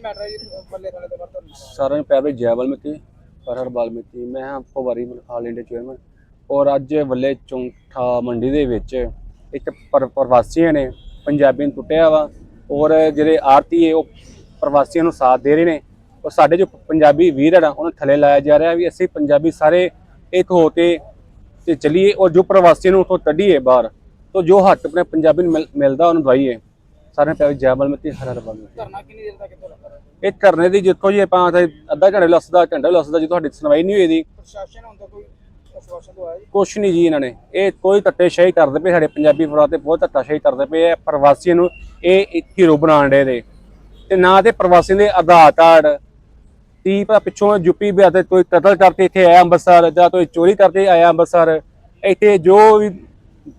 ਕੀ matter ਹੈ ਜੀ ਬੱਲੇ ਥਾਣੇ ਦੇ ਬਾਰੇ ਤੁਹਾਨੂੰ ਸਾਰਿਆਂ ਨੂੰ ਪਿਆਰ ਭਰੀ ਜੈ ਵਾਲਮੀਕੀ ਹਰ ਹਰ ਵਾਲਮੀਕੀ ਮੈਂ ਹਾਂ ਪਵਾਰੀ ਆਲ ਇੰਡੀਆ ਚੇਅਰਮੈਨ। ਔਰ ਅੱਜ ਵੱਲੇ ਚੌਂਠਾ ਮੰਡੀ ਦੇ ਵਿੱਚ ਇੱਕ ਪਰ- ਪ੍ਰਵਾਸੀਆਂ ਨੇ ਪੰਜਾਬੀ ਨੂੰ ਟੁੱਟਿਆ ਵਾ। ਔਰ ਜਿਹੜੇ ਆਰਤੀ ਹੈ, ਉਹ ਪ੍ਰਵਾਸੀਆਂ ਨੂੰ ਸਾਥ ਦੇ ਰਹੇ ਨੇ। ਔਰ ਸਾਡੇ ਜੋ ਪੰਜਾਬੀ ਵੀਰ ਹਨ ਉਹਨਾਂ ਥੱਲੇ ਲਾਇਆ ਜਾ ਰਿਹਾ ਵੀ ਅਸੀਂ ਪੰਜਾਬੀ ਸਾਰੇ ਇੱਕ ਹੋ ਕੇ ਤੇ ਚੱਲੀਏ। ਔਰ ਜੋ ਪ੍ਰਵਾਸੀਆਂ ਨੂੰ ਉੱਥੋਂ ਕੱਢੀਏ ਬਾਹਰ, ਤੋਂ ਜੋ ਹੱਕ ਆਪਣੇ ਪੰਜਾਬੀ ਨੂੰ ਮਿਲ- ਮਿਲਦਾ, ਉਹਨੂੰ ਦਵਾਈਏ। ਸਾਰਿਆਂ ਨੂੰ ਪਿਆਰ ਭਰੀ ਜੈ ਵਾਲਮੀਕੀ ਹਰ ਹਰ ਵਾਲਮੀਕੀ ਧਰਨਾ ਕਿੰਨੀ ਦੇਰ ਤੱਕ ਇਹ ਧਰਨੇ ਦੀ ਜਿੱਥੋਂ ਜੀ ਆਪਾਂ ਇੱਥੇ ਅੱਧਾ ਘੰਟੇ ਲੱਸਦਾ ਘੰਟਾ ਲੱਸਦਾ ਜੀ ਤੁਹਾਡੀ ਸੁਣਵਾਈ ਨਹੀਂ ਹੋਈ ਦੀ ਪ੍ਰਸ਼ਾਸਨ ਹੁੰਦਾ ਕੋਈ ਅਸ਼ਵਾਸਨ ਤੋਂ ਆਇਆ ਜੀ? ਕੁਛ ਨਹੀਂ ਜੀ ਇਹਨਾਂ ਨੇ। ਇਹ ਕੋਈ ਧੱਟੇਸ਼ਾਹੀ ਕਰਦੇ ਪਏ ਸਾਡੇ ਪੰਜਾਬੀ ਪਰਿਵਾਰ ਤੇ ਬਹੁਤ ਧੱਟਾਸ਼ਾਹੀ ਕਰਦੇ ਪਏ ਆ। ਪ੍ਰਵਾਸੀਆਂ ਨੂੰ ਇਹ ਹੀਰੋ ਬਣਾਉਣ ਦੇ ਦੇ ਤੇ ਨਾ ਤੇ ਪ੍ਰਵਾਸੀਆਂ ਦੇ ਆਧਾਰ ਕਾਰਡ ਤੀ ਪਤਾ ਪਿੱਛੋਂ ਯੂਪੀ ਬਿਹਾਰ ਤੇ ਕੋਈ ਕਤਲ ਕਰਕੇ ਇੱਥੇ ਆਇਆ ਅੰਮ੍ਰਿਤਸਰ ਜਾਂ ਕੋਈ ਚੋਰੀ ਕਰਕੇ ਆਇਆ ਅੰਮ੍ਰਿਤਸਰ। ਇੱਥੇ ਜੋ ਵੀ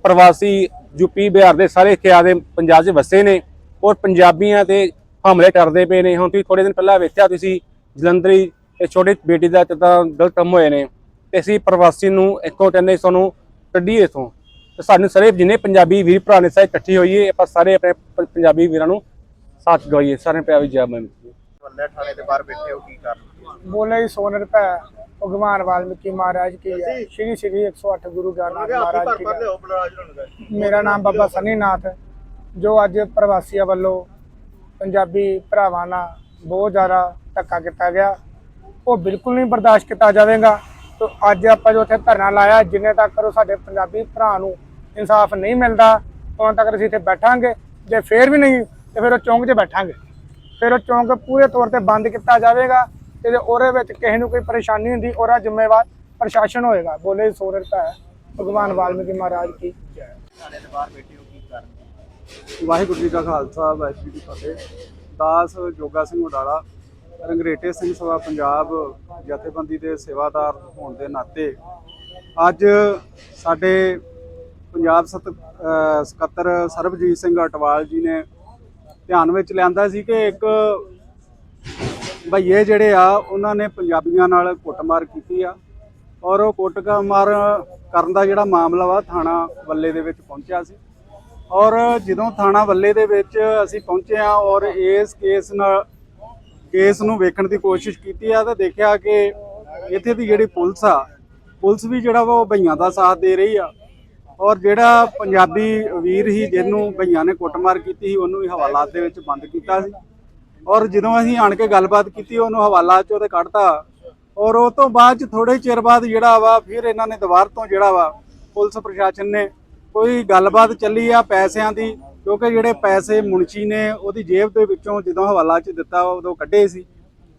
ਪ੍ਰਵਾਸੀ ਯੂਪੀ ਬਿਹਾਰ ਦੇ ਸਾਰੇ ਇੱਥੇ ਆਦੇ ਪੰਜਾਬ 'ਚ ਵਸੇ ਨੇ। ਔਰ ਪੰਜਾਬੀਆਂ ਤੇ ਹਮਲੇ ਕਰਦੇ ਪਏ ਨੇ। ਹੁਣ ਤੁਸੀਂ ਥੋੜੇ ਦਿਨ ਪਹਿਲਾਂ ਵੇਖਿਆ ਤੁਸੀਂ ਜਲੰਧਰੀ ਇਹ ਛੋਟੀ ਬੇਟੀ ਦਾ ਤਾਂ ਗਲਤ ਕੰਮ ਹੋਏ ਨੇ ਤੇ ਅਸੀਂ ਪ੍ਰਵਾਸੀ ਨੂੰ ਇੱਥੋਂ ਕਹਿੰਦੇ ਸਾਨੂੰ ਕੱਢੀਏ ਇੱਥੋਂ। ਤੇ ਸਾਨੂੰ ਸਾਰੇ ਜਿੰਨੇ ਪੰਜਾਬੀ ਵੀਰ ਭਰਾ ਨੇ ਸਾਰੇ ਇਕੱਠੇ ਹੋਈਏ ਆਪਾਂ ਸਾਰੇ ਆਪਣੇ ਪੰਜਾਬੀ ਵੀਰਾਂ ਨੂੰ ਸਾਥ ਦਵਾਈਏ। ਸਾਰੇ ਪਿਆਰ ਜੈ ਮੈਂ ਵੱਲੇ ਥਾਣੇ ਦੇ ਬਾਹਰ ਬੈਠੇ ਹੋ ਕੀ ਕਰ ਬੋਲੇ ਸੋਨ ਰੁਪਏ ਭਗਵਾਨ ਵਾਲਮੀਕੀ ਮਹਾਰਾਜ ਕੀ ਹੈ। ਸ਼੍ਰੀ ਸ਼੍ਰੀ 108 ਗੁਰੂ ਗ੍ਰੰਥ ਮਹਾਰਾਜ ਕੀ ਮੇਰਾ ਨਾਮ ਬਾਬਾ ਸਨੀ ਨਾਥ ਹੈ, ਜੋ ਅੱਜ ਪ੍ਰਵਾਸੀਆਂ ਵੱਲੋਂ ਪੰਜਾਬੀ ਭਰਾਵਾਂ ਨਾਲ ਬਹੁਤ ਜ਼ਿਆਦਾ ਧੱਕਾ ਕੀਤਾ ਗਿਆ, ਉਹ ਬਿਲਕੁਲ ਨਹੀਂ ਬਰਦਾਸ਼ਤ ਕੀਤਾ ਜਾਵੇਗਾ। ਤੇ ਅੱਜ ਆਪਾਂ ਜੋ ਇੱਥੇ ਧਰਨਾ ਲਾਇਆ, ਜਿੰਨੇ ਤੱਕ ਉਹ ਸਾਡੇ ਪੰਜਾਬੀ ਭਰਾ ਨੂੰ ਇਨਸਾਫ ਨਹੀਂ ਮਿਲਦਾ ਉਦੋਂ ਤੱਕ ਅਸੀਂ ਇੱਥੇ ਬੈਠਾਂਗੇ। ਜੇ ਫੇਰ ਵੀ ਨਹੀਂ, ਤੇ ਫਿਰ ਉਹ ਚੌਂਕ 'ਚ ਬੈਠਾਂਗੇ। ਫਿਰ ਉਹ ਚੌਂਕ ਪੂਰੇ ਤੌਰ ਤੇ ਬੰਦ ਕੀਤਾ ਜਾਵੇਗਾ ਤੇ ਉਹਦੇ ਵਿੱਚ ਕਿਸੇ ਨੂੰ ਕੋਈ ਪਰੇਸ਼ਾਨੀ ਹੁੰਦੀ, ਉਹਦਾ ਜ਼ਿੰਮੇਵਾਰ ਪ੍ਰਸ਼ਾਸਨ ਹੋਏਗਾ। ਬੋਲੇ ਸੋਰਰ ਹੈ ਭਗਵਾਨ ਵਾਲਮੀਕੀ ਮਹਾਰਾਜ ਕੀ ਜੈ ਥਾਣੇ ਦੇ ਬਾਹਰ ਬੈਠੇ ਹੋ ਕੀ ਕਰ ਵਾਹਿਗੁਰੂ ਜੀ ਕਾ ਖਾਲਸਾ, ਵਾਹਿਗੁਰੂ ਜੀ ਕੀ ਫਤਿਹ। ਦਾਸ ਜੋਗਾ ਸਿੰਘ ਉਡਾਲਾ ਰੰਗਰੇਟੇ ਸਿੰਘ ਸਭਾ ਪੰਜਾਬ, ਜਥੇਬੰਦੀ ਦੇ ਸੇਵਾਦਾਰ ਹੋਣ ਦੇ ਨਾਤੇ ਅੱਜ ਸਾਡੇ ਪੰਜਾਬ ਸਤ ਸਕੱਤਰ ਸਰਬਜੀਤ ਸਿੰਘ ਅਟਵਾਲ ਜੀ ਨੇ ਧਿਆਨ ਵਿੱਚ ਲਿਆਂਦਾ ਸੀ ਕਿ ਇੱਕ ਭਈਏ ਜਿਹੜੇ ਆ, ਉਹਨਾਂ ਨੇ ਪੰਜਾਬੀਆਂ ਨਾਲ ਕੁੱਟਮਾਰ ਕੀਤੀ ਆ ਔਰ ਉਹ ਕੁੱਟਮਾਰ ਕਰਨ ਦਾ ਜਿਹੜਾ ਮਾਮਲਾ ਵਾ, ਥਾਣਾ ਵੱਲੇ ਦੇ ਵਿੱਚ ਪਹੁੰਚਿਆ ਸੀ। ਔਰ ਜਦੋਂ ਥਾਣਾ ਵੱਲੇ ਦੇ ਵਿੱਚ ਅਸੀਂ ਪਹੁੰਚੇ ਆ ਔਰ ਇਸ ਕੇਸ ਨਾਲ, ਕੇਸ ਨੂੰ ਵੇਖਣ ਦੀ ਕੋਸ਼ਿਸ਼ ਕੀਤੀ ਆ ਤਾਂ ਦੇਖਿਆ ਕਿ ਇੱਥੇ ਦੀ ਜਿਹੜੀ ਪੁਲਿਸ ਆ, ਪੁਲਿਸ ਵੀ ਜਿਹੜਾ ਵਾ ਉਹ ਭਈਆਂ ਦਾ ਸਾਥ ਦੇ ਰਹੀ ਆ। ਔਰ ਜਿਹੜਾ ਪੰਜਾਬੀ ਵੀਰ ਹੀ ਜਿਹਨੂੰ ਭਈਆਂ ਨੇ ਕੁੱਟਮਾਰ ਕੀਤੀ ਸੀ, ਉਹਨੂੰ ਵੀ ਹਵਾਲਾਤ ਦੇ ਵਿੱਚ ਬੰਦ ਕੀਤਾ ਸੀ। ਔਰ ਜਦੋਂ ਅਸੀਂ ਆਣ ਕੇ ਗੱਲਬਾਤ ਕੀਤੀ, ਉਹਨੂੰ ਹਵਾਲਾਤ ਚੋਂ ਤੇ ਕੱਢਤਾ। ਔਰ ਉਹ ਤੋਂ ਬਾਅਦ ਚ ਥੋੜੇ ਚਿਰ ਬਾਅਦ ਜਿਹੜਾ ਵਾ, ਫਿਰ ਇਹਨਾਂ ਨੇ ਦੁਬਾਰ ਤੋਂ ਜਿਹੜਾ ਵਾ, ਪੁਲਿਸ ਪ੍ਰਸ਼ਾਸਨ ਨੇ ਕੋਈ ਗੱਲਬਾਤ ਚੱਲੀ ਆ ਪੈਸਿਆਂ ਦੀ, ਕਿਉਂਕਿ ਜਿਹੜੇ ਪੈਸੇ ਮੁਨਸ਼ੀ ਨੇ ਉਹਦੀ ਜੇਬ ਦੇ ਵਿੱਚੋਂ ਜਦੋਂ ਹਵਾਲਾ ਚ ਦਿੱਤਾ, ਉਦੋਂ ਕੱਢੇ ਸੀ।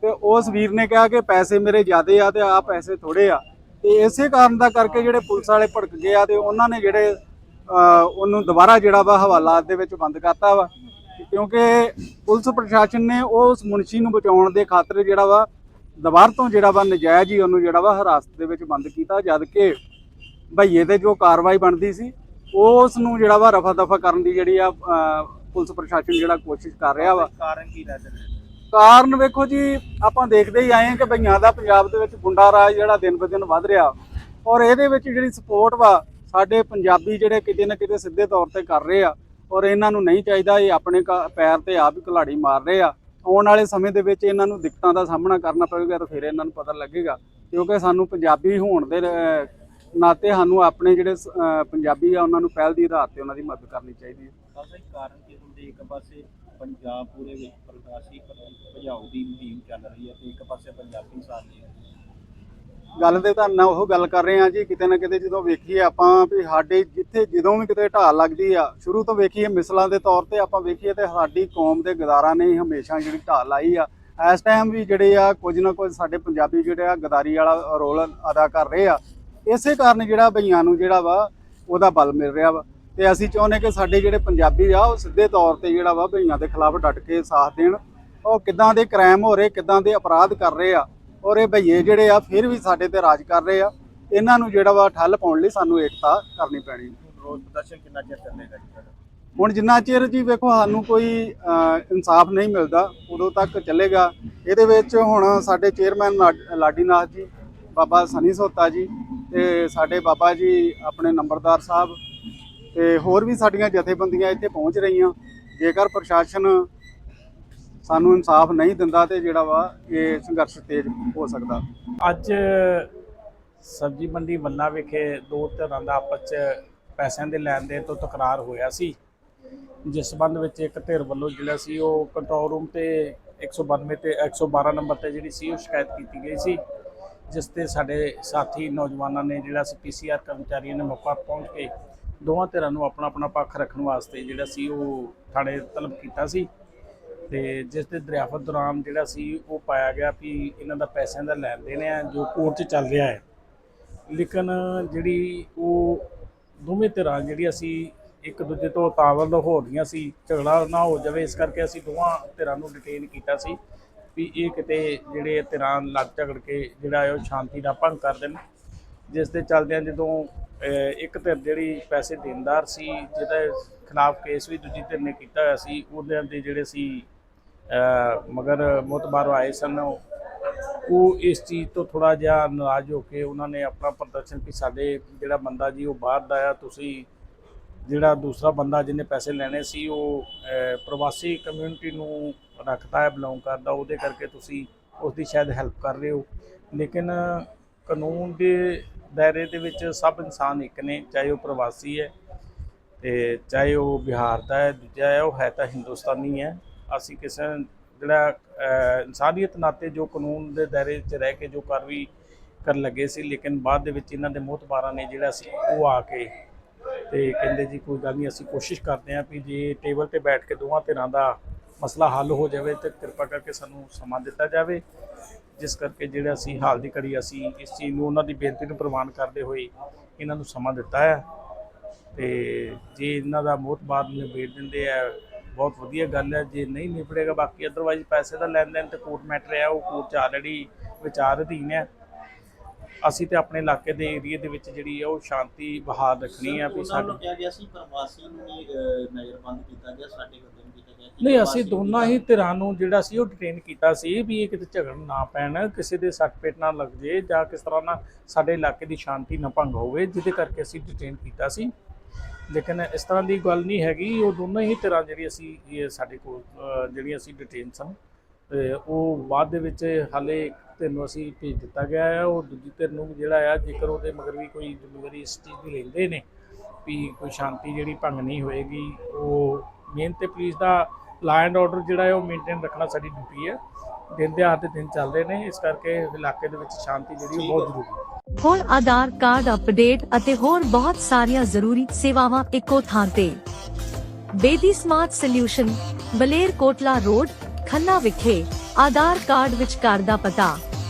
ਤੇ ਉਸ ਵੀਰ ਨੇ ਕਿਹਾ ਕਿ ਪੈਸੇ ਮੇਰੇ ਜ਼ਿਆਦੇ ਆ ਤੇ ਆ ਪੈਸੇ ਥੋੜੇ ਆ। ਤੇ ਇਸੇ ਕਾਰਨ ਦਾ ਕਰਕੇ ਜਿਹੜੇ ਪੁਲਿਸ ਵਾਲੇ ਭੜਕ ਗਏ ਆ ਤੇ ਉਹਨਾਂ ਨੇ ਜਿਹੜੇ ਉਹਨੂੰ ਦੁਬਾਰਾ ਜਿਹੜਾ ਵਾ ਹਵਾਲਾਤ ਦੇ ਵਿੱਚ ਬੰਦ ਕਰਤਾ ਵਾ। ਕਿਉਂਕਿ ਪੁਲਿਸ ਪ੍ਰਸ਼ਾਸਨ ਨੇ ਉਸ ਮੁਨਸ਼ੀ ਨੂੰ ਬਚਾਉਣ ਦੇ ਖਾਤਰ ਜਿਹੜਾ ਵਾ ਦੁਬਾਰ ਤੋਂ ਜਿਹੜਾ ਵਾ ਨਜਾਇਜ਼ ਹੀ ਉਹਨੂੰ ਜਿਹੜਾ ਵਾ ਹਿਰਾਸਤ ਦੇ ਵਿੱਚ ਬੰਦ ਕੀਤਾ, ਜਦ ਕਿ ਭਈਏ ਤੇ ਜੋ ਕਾਰਵਾਈ ਬਣਦੀ ਸੀ ਉਸ ਨੂੰ ਜਿਹੜਾ ਵਾ ਰਫਾ ਦਫਾ ਕਰਨ ਦੀ ਜਿਹੜੀ ਆ ਪੁਲਿਸ ਪ੍ਰਸ਼ਾਸਨ ਜਿਹੜਾ ਕੋਸ਼ਿਸ਼ ਕਰ ਰਿਹਾ ਵਾ। ਕਾਰਨ ਕੀ ਨਜ਼ਰ ਕਾਰਨ ਵੇਖੋ ਜੀ ਆਪਾਂ ਦੇਖਦੇ ਹੀ ਆਏ ਹਾਂ ਕਿ ਭਈਆਂ ਦਾ ਪੰਜਾਬ ਦੇ ਵਿੱਚ ਗੁੰਡਾ ਰਾਜ ਜਿਹੜਾ ਦਿਨ ਬ ਦਿਨ ਵੱਧ ਰਿਹਾ। ਔਰ ਇਹਦੇ ਵਿੱਚ ਜਿਹੜੀ ਸਪੋਰਟ ਵਾ ਸਾਡੇ ਪੰਜਾਬੀ ਜਿਹੜੇ ਕਿਤੇ ਨਾ ਕਿਤੇ ਸਿੱਧੇ ਤੌਰ ਤੇ ਕਰ ਰਹੇ ਆ। ਔਰ ਇਹਨਾਂ ਨੂੰ ਨਹੀਂ ਚਾਹੀਦਾ ਇਹ ਆਪਣੇ ਪੈਰ ਤੇ ਆਪ ਹੀ ਕੁਲਾੜੀ ਮਾਰ ਰਹੇ ਆ। ਆਉਣ ਵਾਲੇ ਸਮੇਂ ਦੇ ਵਿੱਚ ਇਹਨਾਂ ਨੂੰ ਦਿੱਕਤਾਂ ਦਾ ਸਾਹਮਣਾ ਕਰਨਾ ਪਵੇਗਾ ਤਾਂ ਫਿਰ ਇਹਨਾਂ ਨੂੰ ਪਤਾ ਲੱਗੇਗਾ। ਕਿਉਂਕਿ ਸਾਨੂੰ ਪੰਜਾਬੀ ਹੋਣ ਦੇ ਨਾਤੇ ਸਾਨੂੰ ਆਪਣੇ ਜਿਹੜੇ ਅਹ, ਪੰਜਾਬੀ ਆ ਉਹਨਾਂ ਨੂੰ ਪਹਿਲ ਦੀ ਆਧਾਰ ਤੇ ਉਹਨਾਂ ਦੀ ਮਦਦ ਕਰਨੀ ਚਾਹੀਦੀ ਹੈ। ਬਸ ਇਹ ਕਾਰਨ ਕੀ ਹੁੰਦੇ ਇੱਕ ਪਾਸੇ ਪੰਜਾਬ ਪੂਰੇ ਵਿੱਚ ਪ੍ਰਗਾਸੀ ਭਜਾਉ ਦੀ ਮੁਹਿੰਮ ਚੱਲ ਰਹੀ ਹੈ ਤੇ ਇੱਕ ਪਾਸੇ ਪੰਜਾਬੀ ਸਾਥ ਦੇ ਗੱਲ ਤੇ ਤਾਂ ਨਾ ਉਹ ਗੱਲ ਕਰ ਰਹੇ ਆ ਜੀ ਕਿਤੇ ਨਾ ਕਿਤੇ ਜਦੋਂ ਵੇਖੀਏ ਆਪਾਂ ਵੀ ਸਾਡੇ ਜਿੱਥੇ ਜਦੋਂ ਵੀ ਕਿਤੇ ਢਾਲ ਲੱਗਦੀ ਆ ਸ਼ੁਰੂ ਤੋਂ ਵੇਖੀਏ ਮਿਸਲਾਂ ਦੇ ਤੌਰ ਤੇ ਆਪਾਂ ਵੇਖੀਏ ਤੇ ਸਾਡੀ ਕੌਮ ਦੇ ਗਦਾਰਾਂ ਨੇ ਹੀ ਹਮੇਸ਼ਾ ਜਿਹੜੀ ਢਾਲ ਲਾਈ ਆ। ਇਸ ਟਾਈਮ ਵੀ ਜਿਹੜੇ ਆ ਕੁਝ ਨਾ ਕੁਝ ਸਾਡੇ ਪੰਜਾਬੀ ਜਿਹੜੇ ਆ ਗਦਾਰੀ ਵਾਲਾ ਰੋਲ ਅਦਾ ਕਰ ਰਹੇ ਆ। ਇਸੇ ਕਾਰਨ ਜਿਹੜਾ ਭਈਆਂ ਨੂੰ ਜਿਹੜਾ ਵਾ ਉਹਦਾ ਬਲ ਮਿਲ ਰਿਹਾ ਵਾ। ਤੇ ਅਸੀਂ ਚਾਹੁੰਦੇ ਕਿ ਸਾਡੇ ਜਿਹੜੇ ਪੰਜਾਬੀ ਆ ਉਹ ਸਿੱਧੇ ਤੌਰ ਤੇ ਜਿਹੜਾ ਵਾ ਭਈਆਂ ਦੇ ਖਿਲਾਫ ਡਟ ਕੇ ਸਾਥ ਦੇਣ। ਉਹ ਕਿੱਦਾਂ ਦੇ ਕ੍ਰਾਈਮ ਹੋ ਰਹੇ ਕਿੱਦਾਂ ਦੇ ਅਪਰਾਧ ਕਰ ਰਹੇ ਆ ਔਰ ਇਹ ਭਈਏ ਜਿਹੜੇ ਆ ਫਿਰ ਵੀ ਸਾਡੇ ਤੇ ਰਾਜ ਕਰ ਰਹੇ ਆ। ਇਹਨਾਂ ਨੂੰ ਜਿਹੜਾ ਵਾ ਠੱਲ ਪਾਉਣ ਲਈ ਸਾਨੂੰ ਏਕਤਾ ਕਰਨੀ ਪੈਣੀ। ਰੋਜ਼ ਪ੍ਰਦਰਸ਼ਨ ਕਿੰਨਾ ਚਿਰ ਚੱਲੇਗਾ? ਹੁਣ ਜਿੰਨਾ ਚਿਰ ਜੀ ਵੇਖੋ ਸਾਨੂੰ ਕੋਈ ਇਨਸਾਫ ਨਹੀਂ ਮਿਲਦਾ ਉਦੋਂ ਤੱਕ ਚੱਲੇਗਾ। ਇਹਦੇ ਵਿੱਚ ਹੁਣ ਸਾਡੇ ਚੇਅਰਮੈਨ ਲਾ- ਲਾਡੀਨਾਥ ਜੀ ਬਾਬਾ ਸਨੀ ਸੋਤਾ ਜੀ ਤੇ ਸਾਡੇ ਬਾਬਾ ਜੀ ਆਪਣੇ ਨੰਬਰਦਾਰ ਸਾਹਿਬ ਤੇ ਹੋਰ ਵੀ ਸਾਡੀਆਂ ਜਥੇਬੰਦੀਆਂ ਇੱਥੇ ਪਹੁੰਚ ਰਹੀਆਂ। ਜੇਕਰ ਪ੍ਰਸ਼ਾਸਨ ਸਾਨੂੰ ਇਨਸਾਫ ਨਹੀਂ ਦਿੰਦਾ ਤੇ ਜਿਹੜਾ ਵਾ ਇਹ ਸੰਘਰਸ਼ ਤੇਜ਼ ਹੋ ਸਕਦਾ। ਅੱਜ ਸਬਜ਼ੀ ਮੰਡੀ ਵੱਲਾ ਵਿਖੇ ਦੋ ਧਿਰਾਂ ਦਾ ਆਪਸ 'ਚ ਪੈਸਿਆਂ ਦੇ ਲੈਣ ਦੇਣ ਤੋਂ ਤਕਰਾਰ ਹੋਇਆ ਸੀ। ਜਿਸ ਸੰਬੰਧ ਵਿੱਚ ਇੱਕ ਧਿਰ ਵੱਲੋਂ ਜਿਹੜਾ ਸੀ ਉਹ ਕੰਟਰੋਲ ਰੂਮ ਤੇ 192 ਤੇ 112 ਨੰਬਰ ਤੇ ਜਿਹੜੀ ਸੀ ਉਹ ਸ਼ਿਕਾਇਤ ਕੀਤੀ ਗਈ ਸੀ। ਜਿਸ ਤੇ ਸਾਡੇ ਸਾਥੀ ਨੌਜਵਾਨਾਂ ਨੇ ਜਿਹੜਾ ਸੀ ਪੀਸੀਆਰ ਕਰਮਚਾਰੀਆਂ ਨੇ ਮੌਕਾ ਪਹੁੰਚ ਕੇ ਦੋਵਾਂ ਧਿਰਾਂ ਨੂੰ ਆਪਣਾ ਆਪਣਾ ਪੱਖ ਰੱਖਣ ਵਾਸਤੇ ਜਿਹੜਾ ਸੀ ਉਹ ਥਾਣੇ ਤਲਬ ਕੀਤਾ ਸੀ। ਤੇ ਜਿਸ ਦੇ ਦਰਿਆਫਤ ਦੌਰਾਨ ਜਿਹੜਾ ਸੀ ਉਹ ਪਾਇਆ ਗਿਆ ਵੀ ਇਹਨਾਂ ਦਾ ਪੈਸਿਆਂ ਦਾ ਲੈਣ ਦੇਣ ਹੈ ਜੋ ਕੋਰਟ 'ਚ ਚੱਲ ਰਿਹਾ ਹੈ। ਲੇਕਿਨ ਜਿਹੜੀ ਉਹ ਦੋਵੇਂ ਧਿਰਾਂ ਜਿਹੜੀ ਅਸੀਂ ਇੱਕ ਦੂਜੇ ਤੋਂ ਤਾਵਲ ਹੋ ਰਹੀਆਂ ਸੀ, ਝਗੜਾ ਨਾ ਹੋ ਜਾਵੇ, ਇਸ ਕਰਕੇ ਅਸੀਂ ਦੋਵਾਂ ਧਿਰਾਂ ਨੂੰ ਡਿਟੇਨ ਕੀਤਾ ਸੀ। ਵੀ ਇਹ ਕਿਤੇ ਜਿਹੜੇ ਧਿਰਾਂ ਲੜ ਝਗੜ ਕੇ ਜਿਹੜਾ ਹੈ ਉਹ ਸ਼ਾਂਤੀ ਦਾ ਭੰਗ ਕਰ ਦੇਣ। ਜਿਸ ਦੇ ਚੱਲਦਿਆਂ ਜਦੋਂ ਇੱਕ ਧਿਰ ਜਿਹੜੀ ਪੈਸੇ ਦੇਣਦਾਰ ਸੀ ਜਿਹਦੇ ਖਿਲਾਫ ਕੇਸ ਵੀ ਦੂਜੀ ਧਿਰ ਨੇ ਕੀਤਾ ਹੋਇਆ ਸੀ ਉਹਦੇ ਦੇ ਜਿਹੜੇ ਸੀ ਅਹ, ਮਗਰ ਮੁਤਬਾਰ ਆਏ ਸਨ ਉਹ ਇਸ ਚੀਜ਼ ਤੋਂ ਥੋੜਾ ਜਿਹਾ ਨਾਰਾਜ਼ ਹੋ ਕੇ ਉਹਨਾਂ ਨੇ ਆਪਣਾ ਪ੍ਰਦਰਸ਼ਨ ਕਿ ਸਾਡੇ ਜਿਹੜਾ ਬੰਦਾ ਜੀ ਉਹ ਬਾਹਰ ਦਾ ਆ ਤੁਸੀਂ ਜਿਹੜਾ ਦੂਸਰਾ ਬੰਦਾ ਜਿਹਨੇ ਪੈਸੇ ਲੈਣੇ ਸੀ, ਉਹ ਪ੍ਰਵਾਸੀ ਕਮਿਊਨਿਟੀ ਨੂੰ ਰੱਖਦਾ ਹੈ ਬਿਲੋਂਗ ਕਰਦਾ, ਉਹਦੇ ਕਰਕੇ ਤੁਸੀਂ ਉਸ ਦੀ ਸ਼ਾਇਦ ਹੈਲਪ ਕਰ ਰਹੇ ਹੋ। ਲੇਕਿਨ ਕਾਨੂੰਨ ਦੇ ਦਾਇਰੇ ਦੇ ਵਿੱਚ ਸਭ ਇਨਸਾਨ ਇੱਕ ਨੇ, ਚਾਹੇ ਉਹ ਪ੍ਰਵਾਸੀ ਹੈ ਤੇ ਚਾਹੇ ਉਹ ਬਿਹਾਰ ਦਾ ਹੈ, ਦੂਜਾ ਹੈ, ਉਹ ਹੈ ਤਾਂ ਹਿੰਦੁਸਤਾਨੀ ਹੈ। ਅਸੀਂ ਕਿਸੇ ਜਿਹੜਾ ਇਨਸਾਨੀਅਤ ਨਾਤੇ ਜੋ ਕਾਨੂੰਨ ਦੇ ਦਾਇਰੇ 'ਚ ਰਹਿ ਕੇ ਜੋ ਕਾਰਵਾਈ ਕਰਨ ਲੱਗੇ ਸੀ, ਲੇਕਿਨ ਬਾਅਦ ਦੇ ਵਿੱਚ ਇਹਨਾਂ ਦੇ ਮੋਹਤਬਾਰਾਂ ਨੇ ਜਿਹੜਾ ਸੀ, ਉਹ ਆ ਕੇ ਤੇ ਕਹਿੰਦੇ ਜੀ ਕੋਈ ਗੱਲ ਨਹੀਂ, ਅਸੀਂ ਕੋਸ਼ਿਸ਼ ਕਰਦੇ ਹਾਂ ਵੀ ਜੇ ਟੇਬਲ ਤੇ ਬੈਠ ਕੇ ਦੋਵਾਂ ਧਿਰਾਂ ਦਾ ਮਸਲਾ ਹੱਲ ਹੋ ਜਾਵੇ ਤੇ ਕਿਰਪਾ ਕਰਕੇ ਸਾਨੂੰ ਸਮਾਂ ਦਿੱਤਾ ਜਾਵੇ, ਜਿਸ ਕਰਕੇ ਜਿਹੜਾ ਅਸੀਂ ਹਾਲ ਦੀ ਘੜੀ ਅਸੀਂ ਇਸ ਚੀਜ਼ ਨੂੰ ਉਹਨਾਂ ਦੀ ਬੇਨਤੀ ਨੂੰ ਪ੍ਰਵਾਨ ਕਰਦੇ ਹੋਏ ਇਹਨਾਂ ਨੂੰ ਸਮਾਂ ਦਿੱਤਾ ਹੈ। ਤੇ ਜੇ ਇਹਨਾਂ ਦਾ ਮੋਤਬਾਰ ਨਿਬੇੜ ਦਿੰਦੇ ਆ, ਬਹੁਤ ਵਧੀਆ ਗੱਲ ਹੈ। ਜੇ ਨਹੀਂ ਨਿਬੜੇਗਾ, ਬਾਕੀ ਅਦਰਵਾਈਜ਼ ਪੈਸੇ ਦਾ ਲੈਣ ਦੇਣ ਤੇ ਕੋਰਟ ਮੈਟਰ ਹੈ, ਉਹ ਕੋਰਟ 'ਚ ਆਲਰੇਡੀ ਵਿਚਾਰ ਅਧੀਨ ਹੈ। ਅਸੀਂ ਤੇ ਆਪਣੇ ਇਲਾਕੇ ਦੇ ਏਰੀਆ ਦੇ ਵਿੱਚ ਜਿਹੜੀ ਹੈ ਉਹ ਸ਼ਾਂਤੀ ਬਹਾਲ ਰੱਖਣੀ ਹੈ ਵੀ ਉਹਨਾਂ ਸਾਡੀ ਨੂੰ ਕਿਹਾ ਗਿਆ ਸੀ ਪ੍ਰਵਾਸੀ ਨੂੰ ਨਜ਼ਰਬੰਦ ਕੀਤਾ ਗਿਆ ਸਾਡੇ ਵੱਲੋਂ ਵੀ ਕੀਤਾ ਗਿਆ। ਨਹੀਂ ਅਸੀਂ ਦੋਨਾਂ ਹੀ ਧਿਰਾਂ ਨੂੰ ਜਿਹੜਾ ਸੀ ਉਹ ਡਿਟੇਨ ਕੀਤਾ ਸੀ ਵੀ ਇਹ ਕਿਤੇ ਝਗੜਨ ਨਾ ਪੈਣ ਕਿਸੇ ਦੇ ਸੱਟ ਪੇਟ ਨਾ ਲੱਗ ਜੇ ਜਾਂ ਕਿਸ ਤਰ੍ਹਾਂ ਨਾਲ ਸਾਡੇ ਇਲਾਕੇ ਦੀ ਸ਼ਾਂਤੀ ਨਾ ਭੰਗ ਹੋਵੇ ਜਿਹਦੇ ਕਰਕੇ ਅਸੀਂ ਡਿਟੇਨ ਕੀਤਾ ਸੀ। ਲੇਕਿਨ ਇਸ ਤਰ੍ਹਾਂ ਦੀ ਗੱਲ ਨਹੀਂ ਹੈਗੀ ਉਹ ਦੋਨਾਂ ਹੀ ਧਿਰਾਂ ਜਿਹੜੀ ਅਸੀਂ ਇਹ ਸਾਡੇ ਕੋਲ ਜਿਹੜੀਆਂ ਅਸੀਂ ਡਿਟੇਨ ਸਨ ਉਹ ਬਾਅਦ ਦੇ ਵਿੱਚ ਹਾਲੇ ਧਿਰ ਨੂੰ ਅਸੀਂ ਭੇਜ ਦਿੱਤਾ ਗਿਆ ਹੈ ਉਹ ਦੂਜੀ ਧਿਰ ਨੂੰ ਜਿਹੜਾ ਆ, ਜੇਕਰ ਉਹਦੇ ਮਗਰ ਵੀ ਕੋਈ ਜ਼ਿੰਮੇਵਾਰੀ ਇਸ ਚੀਜ਼ ਦੀ ਲੈਂਦੇ ਨੇ ਵੀ ਕੋਈ ਸ਼ਾਂਤੀ ਜਿਹੜੀ ਭੰਗ ਨਹੀਂ ਹੋਏਗੀ, ਉਹ ਮੇਨ ਤੇ police the law and order ਜਿਹੜਾ ਹੈ ਉਹ ਮੇਨਟੇਨ ਰੱਖਣਾ ਸਾਡੀ ਡਿਊਟੀ ਹੈ ਦਿਨ ਦਿਹਾੜ ਦੇ ਦਿਨ ਚੱਲਦੇ ਨੇ, ਇਸ ਕਰਕੇ ਇਲਾਕੇ ਦੇ ਵਿੱਚ ਸ਼ਾਂਤੀ ਜਿਹੜੀ ਉਹ ਬਹੁਤ ਜ਼ਰੂਰੀ ਹੈ। ਹੋਰ ਆਧਾਰ ਕਾਰਡ ਅਪਡੇਟ ਅਤੇ ਹੋਰ ਬਹੁਤ ਸਾਰੀਆਂ ਜ਼ਰੂਰੀ ਸੇਵਾਵਾਂ ਇੱਕੋ ਥਾਂ ਤੇ। Bedi smart solution Baler Kotla road, Khanna ਵਿਖੇ ਆਧਾਰ ਕਾਰਡ ਵਿੱਚ ਘਰ ਦਾ ਪਤਾ।